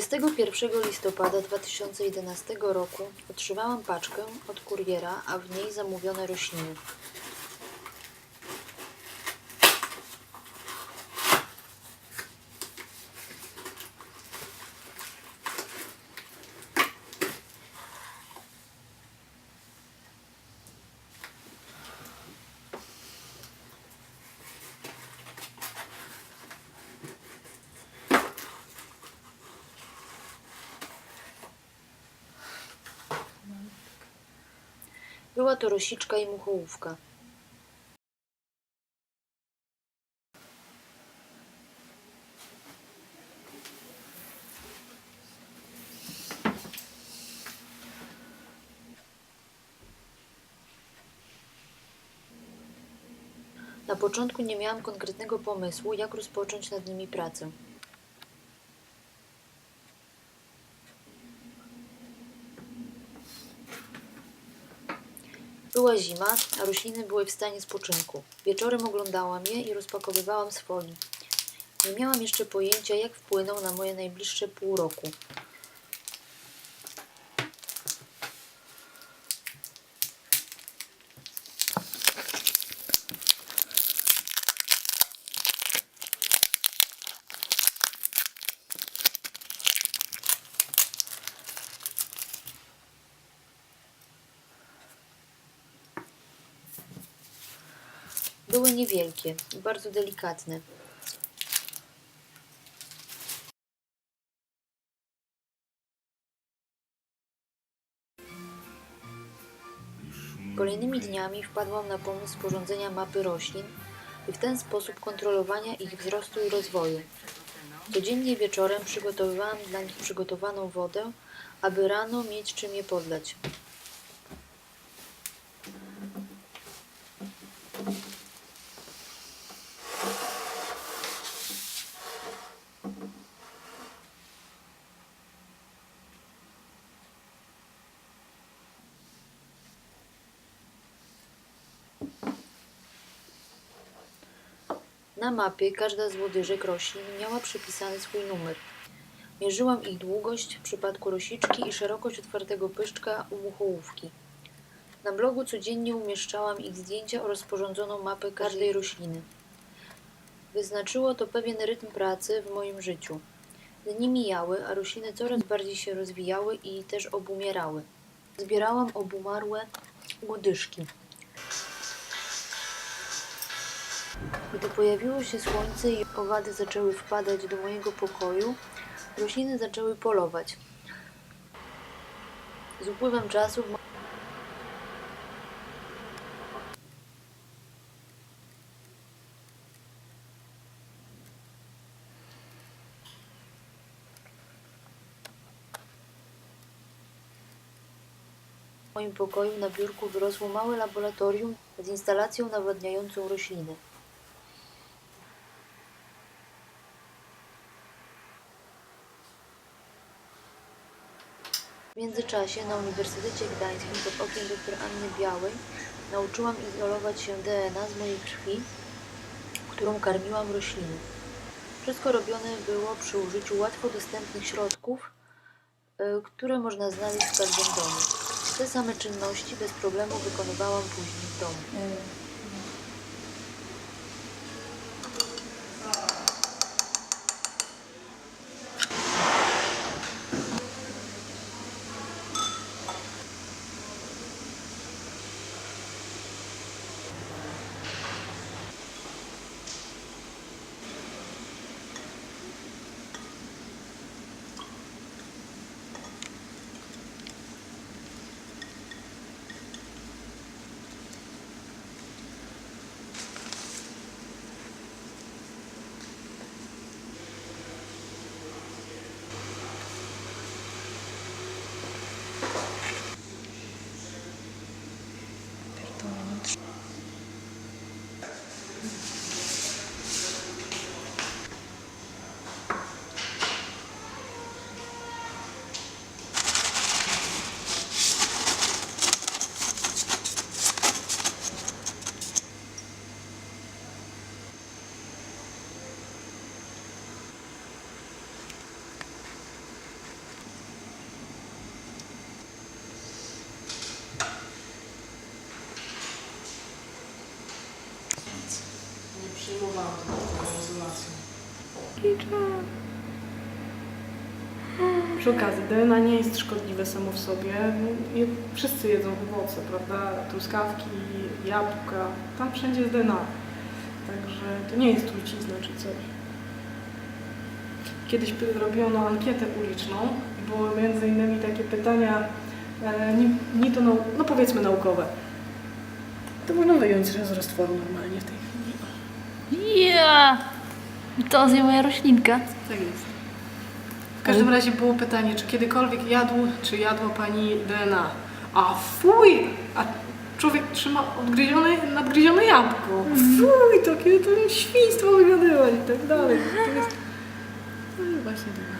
31 listopada 2011 roku otrzymałam paczkę od kuriera, a w niej zamówione rośliny. Była to rosiczka i muchołówka. Na początku nie miałam konkretnego pomysłu, jak rozpocząć nad nimi pracę. Była zima, a rośliny były w stanie spoczynku. Wieczorem oglądałam je i rozpakowywałam z folii. Nie miałam jeszcze pojęcia, jak wpłyną na moje najbliższe pół roku. Były niewielkie i bardzo delikatne. Kolejnymi dniami wpadłam na pomysł sporządzenia mapy roślin i w ten sposób kontrolowania ich wzrostu i rozwoju. Codziennie wieczorem przygotowywałam dla nich przygotowaną wodę, aby rano mieć czym je podlać. Na mapie każda z łodyżek roślin miała przypisany swój numer. Mierzyłam ich długość w przypadku rosiczki i szerokość otwartego pyszczka u muchołówki. Na blogu codziennie umieszczałam ich zdjęcia oraz sporządzoną mapę każdej rośliny. Wyznaczyło to pewien rytm pracy w moim życiu. Dni mijały, a rośliny coraz bardziej się rozwijały i też obumierały. Zbierałam obumarłe łodyżki. Gdy pojawiło się słońce i owady zaczęły wpadać do mojego pokoju, rośliny zaczęły polować. Z upływem czasu w mo- w moim pokoju na biurku wyrosło małe laboratorium z instalacją nawadniającą rośliny. Międzyczasie na Uniwersytecie Gdańskim pod okiem dr Anny Białej nauczyłam izolować się DNA z mojej krwi, którą karmiłam rośliny. Wszystko robione było przy użyciu łatwo dostępnych środków, y, które można znaleźć w każdym domu. Te same czynności bez problemu wykonywałam później w domu. Izolację. Przy okazji, DNA nie jest szkodliwe samo w sobie. Je- Wszyscy jedzą owoce, prawda? Truskawki, jabłka. Tam wszędzie jest DNA. Także to nie jest trucizna czy coś. Kiedyś py- robiono ankietę uliczną były między innymi takie pytania, e, nie, nie to nau- no powiedzmy naukowe. To można wyjąć z roztworu normalnie w tej chwili. Ja! To jest moja roślinka. Tak jest. W każdym razie było pytanie, czy kiedykolwiek jadł, czy jadła Pani DNA. A fuj! A człowiek trzyma odgryzione, nadgryzione jabłko. Fuj, takie to świństwo wygadywać i tak dalej. To jest... No i właśnie tak.